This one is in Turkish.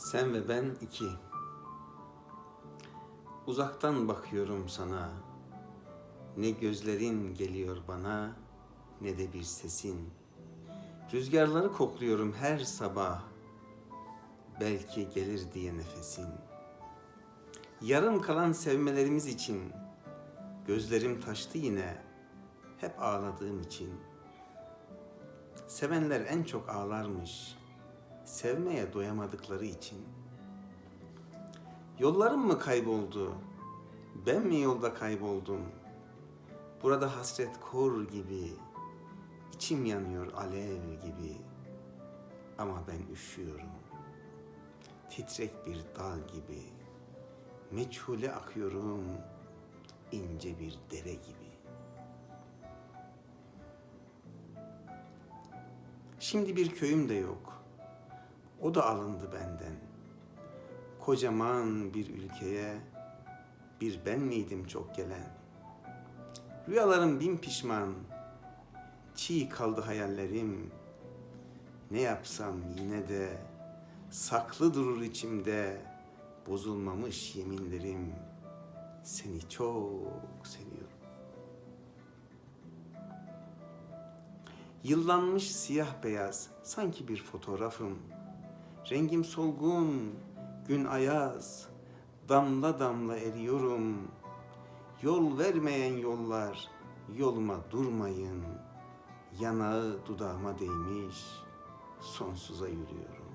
Sen ve ben iki. Uzaktan bakıyorum sana. Ne gözlerin geliyor bana, ne de bir sesin. Rüzgarları kokluyorum her sabah. Belki gelir diye nefesin. Yarım kalan sevmelerimiz için gözlerim taştı yine. Hep ağladığım için. Sevenler en çok ağlarmış. Sevmeye doyamadıkları için. Yollarım mı kayboldu? Ben mi yolda kayboldum? Burada hasret kor gibi, içim yanıyor alev gibi. Ama ben üşüyorum. Titrek bir dal gibi. Meçhule akıyorum, ince bir dere gibi. Şimdi bir köyüm de yok. O da alındı benden. Kocaman bir ülkeye bir ben miydim çok gelen? Rüyalarım bin pişman. Çiğ kaldı hayallerim. Ne yapsam yine de saklı durur içimde bozulmamış yeminlerim. Seni çok seviyorum. Yıllanmış siyah beyaz sanki bir fotoğrafım. Rengim solgun, gün ayaz, damla damla eriyorum. Yol vermeyen yollar, yoluma durmayın. Yanağı dudağıma değmiş, sonsuza yürüyorum.